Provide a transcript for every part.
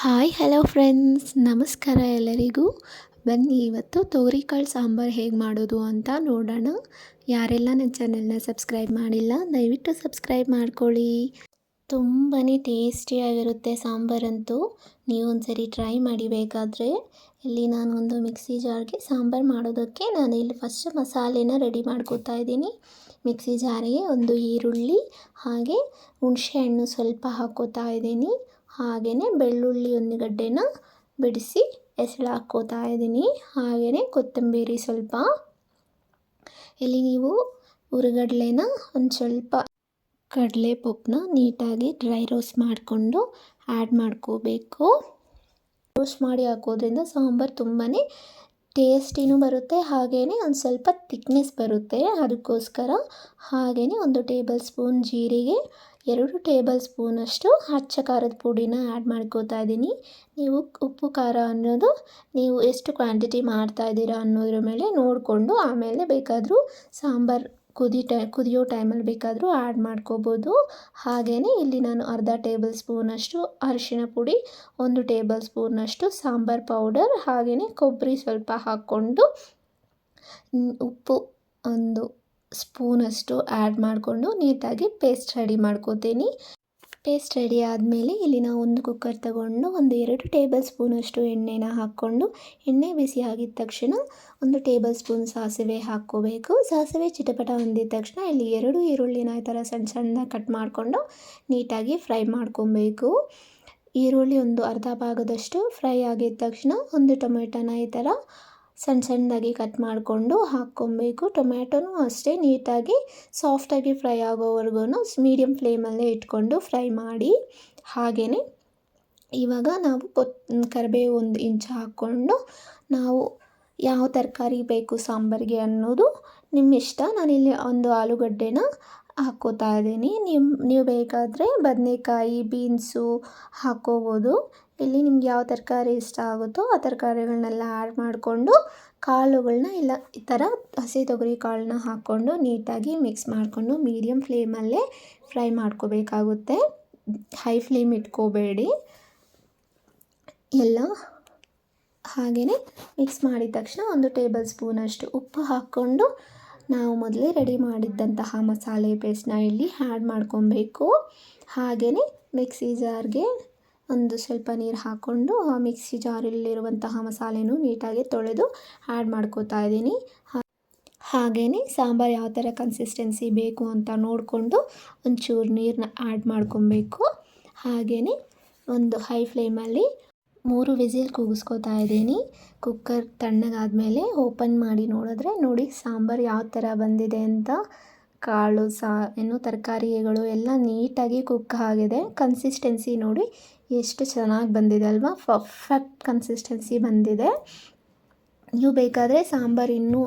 Hi hello friends ನಮಸ್ಕಾರ ಎಲ್ಲರಿಗೂ. ಬನ್ನಿ, ಇವತ್ತು ತೋರಿಕಾಳು ಸಾಂಬಾರು ಹೇಗೆ ಮಾಡೋದು ಅಂತ ನೋಡೋಣ. ಯಾರೆಲ್ಲ ನನ್ನ ಚಾನೆಲ್ನ ಸಬ್ಸ್ಕ್ರೈಬ್ ಮಾಡಿಲ್ಲ, ದಯವಿಟ್ಟು ಸಬ್ಸ್ಕ್ರೈಬ್ ಮಾಡ್ಕೊಳ್ಳಿ. ತುಂಬಾ ಟೇಸ್ಟಿಯಾಗಿರುತ್ತೆ ಸಾಂಬಾರಂತೂ ನೀವು ಒಂದ್ಸರಿ ಟ್ರೈ ಮಾಡಿ ಬೇಕಾದರೆ ಇಲ್ಲಿ ನಾನು ಒಂದು ಮಿಕ್ಸಿ ಜಾರ್ಗೆ ಸಾಂಬಾರು ಮಾಡೋದಕ್ಕೆ ನಾನು ಇಲ್ಲಿ ಫಸ್ಟ್ ಮಸಾಲೆನ ರೆಡಿ ಮಾಡ್ಕೋತಾ ಇದ್ದೀನಿ. ಮಿಕ್ಸಿ ಜಾರಿಗೆ ಒಂದು ಈರುಳ್ಳಿ, ಹಾಗೆ ಹುಣಸೆಹಣ್ಣು ಸ್ವಲ್ಪ ಹಾಕೋತಾ ಇದ್ದೀನಿ. ಹಾಗೆಯೇ ಬೆಳ್ಳುಳ್ಳಿ ಒಂದು ಗಡ್ಡೆನ ಬಿಡಿಸಿ ಹೆಸಳು ಹಾಕ್ಕೋತಾ ಇದ್ದೀನಿ. ಹಾಗೆಯೇ ಕೊತ್ತಂಬರಿ ಸ್ವಲ್ಪ. ಇಲ್ಲಿ ನೀವು ಹುರಿಗಡ್ಲೆನ ಒಂದು ಸ್ವಲ್ಪ ಕಡಲೆ ಪಪ್ಪನ್ನ ನೀಟಾಗಿ ಡ್ರೈ ರೋಸ್ಟ್ ಮಾಡಿಕೊಂಡು ಆ್ಯಡ್ ಮಾಡ್ಕೋಬೇಕು. ರೋಸ್ಟ್ ಮಾಡಿ ಹಾಕೋದ್ರಿಂದ ಸಾಂಬಾರು ತುಂಬಾ ಟೇಸ್ಟಿನೂ ಬರುತ್ತೆ ಹಾಗೆಯೇ ಒಂದು ಸ್ವಲ್ಪ ತಿಕ್ನೆಸ್ ಬರುತ್ತೆ. ಅದಕ್ಕೋಸ್ಕರ ಹಾಗೆಯೇ ಒಂದು ಟೇಬಲ್ ಸ್ಪೂನ್ ಜೀರಿಗೆ ಎರಡು ಟೇಬಲ್ ಸ್ಪೂನಷ್ಟು ಹಚ್ಚ ಖಾರದ ಪುಡಿನ ಆ್ಯಡ್ ಮಾಡ್ಕೋತಾ ಇದ್ದೀನಿ. ನೀವು ಉಪ್ಪು, ಖಾರ ಅನ್ನೋದು ನೀವು ಎಷ್ಟು ಕ್ವಾಂಟಿಟಿ ಮಾಡ್ತಾ ಇದ್ದೀರಾ ಅನ್ನೋದ್ರ ಮೇಲೆ ನೋಡಿಕೊಂಡು ಆಮೇಲೆ ಬೇಕಾದರೂ ಸಾಂಬಾರು ಕುದಿ ಟೈ, ಕುದಿಯೋ ಟೈಮಲ್ಲಿ ಬೇಕಾದರೂ ಆ್ಯಡ್ ಮಾಡ್ಕೋಬೋದು. ಹಾಗೆಯೇ ಇಲ್ಲಿ ನಾನು ಅರ್ಧ ಟೇಬಲ್ ಸ್ಪೂನಷ್ಟು ಅರಿಶಿಣ ಪುಡಿ, ಒಂದು ಟೇಬಲ್ ಸ್ಪೂನಷ್ಟು ಸಾಂಬಾರು ಪೌಡರ್ ಹಾಗೆಯೇ ಕೊಬ್ಬರಿ ಸ್ವಲ್ಪ ಹಾಕ್ಕೊಂಡು, ಉಪ್ಪು ಒಂದು ಸ್ಪೂನಷ್ಟು ಆ್ಯಡ್ ಮಾಡಿಕೊಂಡು ನೀಟಾಗಿ ಪೇಸ್ಟ್ ರೆಡಿ ಮಾಡ್ಕೋತೀನಿ. ಪೇಸ್ಟ್ ರೆಡಿ ಆದಮೇಲೆ ಇಲ್ಲಿ ನಾವು ಒಂದು ಕುಕ್ಕರ್ ತಗೊಂಡು ಒಂದು ಎರಡು ಟೇಬಲ್ ಸ್ಪೂನಷ್ಟು ಎಣ್ಣೆನ ಹಾಕ್ಕೊಂಡು ಎಣ್ಣೆ ಬಿಸಿ ಆಗಿದ ತಕ್ಷಣ ಒಂದು ಟೇಬಲ್ ಸ್ಪೂನ್ ಸಾಸಿವೆ ಹಾಕ್ಕೋಬೇಕು. ಸಾಸಿವೆ ಚಿಟಪಟ ಹೊಂದಿದ ತಕ್ಷಣ ಇಲ್ಲಿ ಎರಡು ಈರುಳ್ಳಿನ ಈ ಥರ ಸಣ್ಣ ಸಣ್ಣ ಕಟ್ ಮಾಡಿಕೊಂಡು ನೀಟಾಗಿ ಫ್ರೈ ಮಾಡ್ಕೊಬೇಕು. ಈರುಳ್ಳಿ ಒಂದು ಅರ್ಧ ಭಾಗದಷ್ಟು ಫ್ರೈ ಆಗಿದ ತಕ್ಷಣ ಒಂದು ಟೊಮೆಟೊನ ಈ ಥರ ಸಣ್ಣ ಸಣ್ಣದಾಗಿ ಕಟ್ ಮಾಡಿಕೊಂಡು ಹಾಕ್ಕೊಬೇಕು. ಟೊಮ್ಯಾಟೊನೂ ಅಷ್ಟೇ ನೀಟಾಗಿ ಸಾಫ್ಟಾಗಿ ಫ್ರೈ ಆಗೋವರೆಗೂ ಮೀಡಿಯಮ್ ಫ್ಲೇಮಲ್ಲೇ ಇಟ್ಕೊಂಡು ಫ್ರೈ ಮಾಡಿ ಹಾಗೆಯೇ ಇವಾಗ ನಾವು ಕೊತ್ ಕರಿಬೇವು ಒಂದು ಇಂಚು ಹಾಕ್ಕೊಂಡು ನಾವು ಯಾವ ತರಕಾರಿ ಬೇಕು ಸಾಂಬಾರಿಗೆ ಅನ್ನೋದು ನಿಮ್ಮ ಇಷ್ಟ ನಾನಿಲ್ಲಿ ಒಂದು ಆಲೂಗಡ್ಡೆನ ಹಾಕೋತಾ ಇದ್ದೀನಿ. ನಿಮ್ಮ ನೀವು ಬೇಕಾದರೆ ಬದನೆಕಾಯಿ, ಬೀನ್ಸು ಹಾಕ್ಕೋಬೋದು. ಇಲ್ಲಿ ನಿಮ್ಗೆ ಯಾವ ತರಕಾರಿ ಇಷ್ಟ ಆಗುತ್ತೋ ಆ ತರಕಾರಿಗಳನ್ನೆಲ್ಲ ಆ್ಯಡ್ ಮಾಡಿಕೊಂಡು ಕಾಳುಗಳನ್ನ ಇಲ್ಲ, ಈ ಥರ ಹಸಿ ತೊಗರಿ ಕಾಳನ್ನ ಹಾಕ್ಕೊಂಡು ನೀಟಾಗಿ ಮಿಕ್ಸ್ ಮಾಡಿಕೊಂಡು ಮೀಡಿಯಮ್ ಫ್ಲೇಮಲ್ಲೇ ಫ್ರೈ ಮಾಡ್ಕೋಬೇಕಾಗುತ್ತೆ. ಹೈ ಫ್ಲೇಮ್ ಇಟ್ಕೋಬೇಡಿ. ಎಲ್ಲ ಹಾಗೆಯೇ ಮಿಕ್ಸ್ ಮಾಡಿದ ತಕ್ಷಣ ಒಂದು ಟೇಬಲ್ ಸ್ಪೂನಷ್ಟು ಉಪ್ಪು ಹಾಕ್ಕೊಂಡು ನಾವು ಮೊದಲೇ ರೆಡಿ ಮಾಡಿದ್ದಂತಹ ಮಸಾಲೆ ಪೇಸ್ಟ್ನ ಇಲ್ಲಿ ಆ್ಯಡ್ ಮಾಡ್ಕೊಬೇಕು. ಹಾಗೆಯೇ ಮಿಕ್ಸಿ ಜಾರ್ಗೆ ಒಂದು ಸ್ವಲ್ಪ ನೀರು ಹಾಕ್ಕೊಂಡು ಮಿಕ್ಸಿ ಜಾರಲ್ಲಿರುವಂತಹ ಮಸಾಲೆನೂ ನೀಟಾಗಿ ತೊಳೆದು ಆ್ಯಡ್ ಮಾಡ್ಕೋತಾ ಇದ್ದೀನಿ. ಹಾಗೆಯೇ ಸಾಂಬಾರು ಯಾವ ಥರ ಕನ್ಸಿಸ್ಟೆನ್ಸಿ ಬೇಕು ಅಂತ ನೋಡಿಕೊಂಡು ಒಂಚೂರು ನೀರನ್ನ ಆ್ಯಡ್ ಮಾಡ್ಕೊಬೇಕು. ಹಾಗೆಯೇ ಒಂದು ಹೈ ಫ್ಲೇಮಲ್ಲಿ ಮೂರು ವಿಸಿಲ್ ಕೂಗಿಸ್ಕೋತಾ ಇದ್ದೀನಿ. ಕುಕ್ಕರ್ ತಣ್ಣಗಾದಮೇಲೆ ಓಪನ್ ಮಾಡಿ ನೋಡಿದ್ರೆ ನೋಡಿ ಸಾಂಬಾರು ಯಾವ ಥರ ಬಂದಿದೆ ಅಂತ ಕಾಳು, ಸಾ ಏನು ತರಕಾರಿಗಳು ಎಲ್ಲ ನೀಟಾಗಿ ಕುಕ್ ಆಗಿದೆ. ಕನ್ಸಿಸ್ಟೆನ್ಸಿ ನೋಡಿ ಎಷ್ಟು ಚೆನ್ನಾಗಿ ಬಂದಿದೆ ಅಲ್ವಾ? ಪರ್ಫೆಕ್ಟ್ ಕನ್ಸಿಸ್ಟೆನ್ಸಿ ಬಂದಿದೆ. ನೀವು ಬೇಕಾದರೆ ಸಾಂಬಾರು ಇನ್ನೂ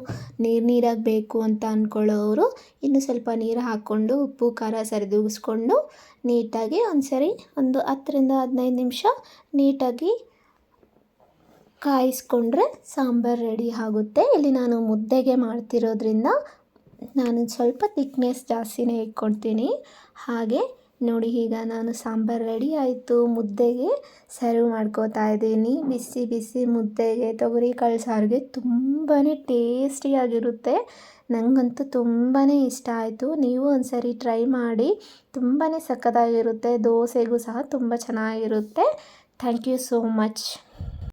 ನೀರು ನೀರಾಗಿ ಬೇಕು ಅಂತ ಅಂದ್ಕೊಳ್ಳೋರು ಇನ್ನೂ ಸ್ವಲ್ಪ ನೀರು ಹಾಕ್ಕೊಂಡು ಉಪ್ಪು, ಖಾರ ಸರಿದೂಗಿಸ್ಕೊಂಡು ನೀಟಾಗಿ ಒಂದು ಸರಿ ಒಂದು ಹತ್ತರಿಂದ ಹದಿನೈದು ನಿಮಿಷ ನೀಟಾಗಿ ಕಾಯಿಸ್ಕೊಂಡ್ರೆ ಸಾಂಬಾರು ರೆಡಿ ಆಗುತ್ತೆ. ಇಲ್ಲಿ ನಾನು ಮುದ್ದೆಗೆ ಮಾಡ್ತಿರೋದ್ರಿಂದ ನಾನು ಸ್ವಲ್ಪ ತಿಕ್ನೆಸ್ ಜಾಸ್ತಿನೇ ಇಟ್ಕೊಳ್ತೀನಿ. ಹಾಗೆ ನೋಡಿ ಈಗ ನಾನು ಸಾಂಬಾರು ರೆಡಿ ಆಯಿತು. ಮುದ್ದೆಗೆ ಸರ್ವ್ ಮಾಡ್ಕೋತಾ ಇದ್ದೀನಿ. ಬಿಸಿ ಬಿಸಿ ಮುದ್ದೆಗೆ. ತೊಗರಿ, ಕಾಳು ಸಾರಿಗೆ ತುಂಬಾ ಟೇಸ್ಟಿಯಾಗಿರುತ್ತೆ ನನಗಂತೂ ತುಂಬಾ ಇಷ್ಟ ಆಯಿತು. ನೀವು ಒಂದು ಸರಿ ಟ್ರೈ ಮಾಡಿ ತುಂಬಾ ಸಖತ್ತಾಗಿರುತ್ತೆ. ದೋಸೆಗೂ ಸಹ ತುಂಬ ಚೆನ್ನಾಗಿರುತ್ತೆ. Thank you so much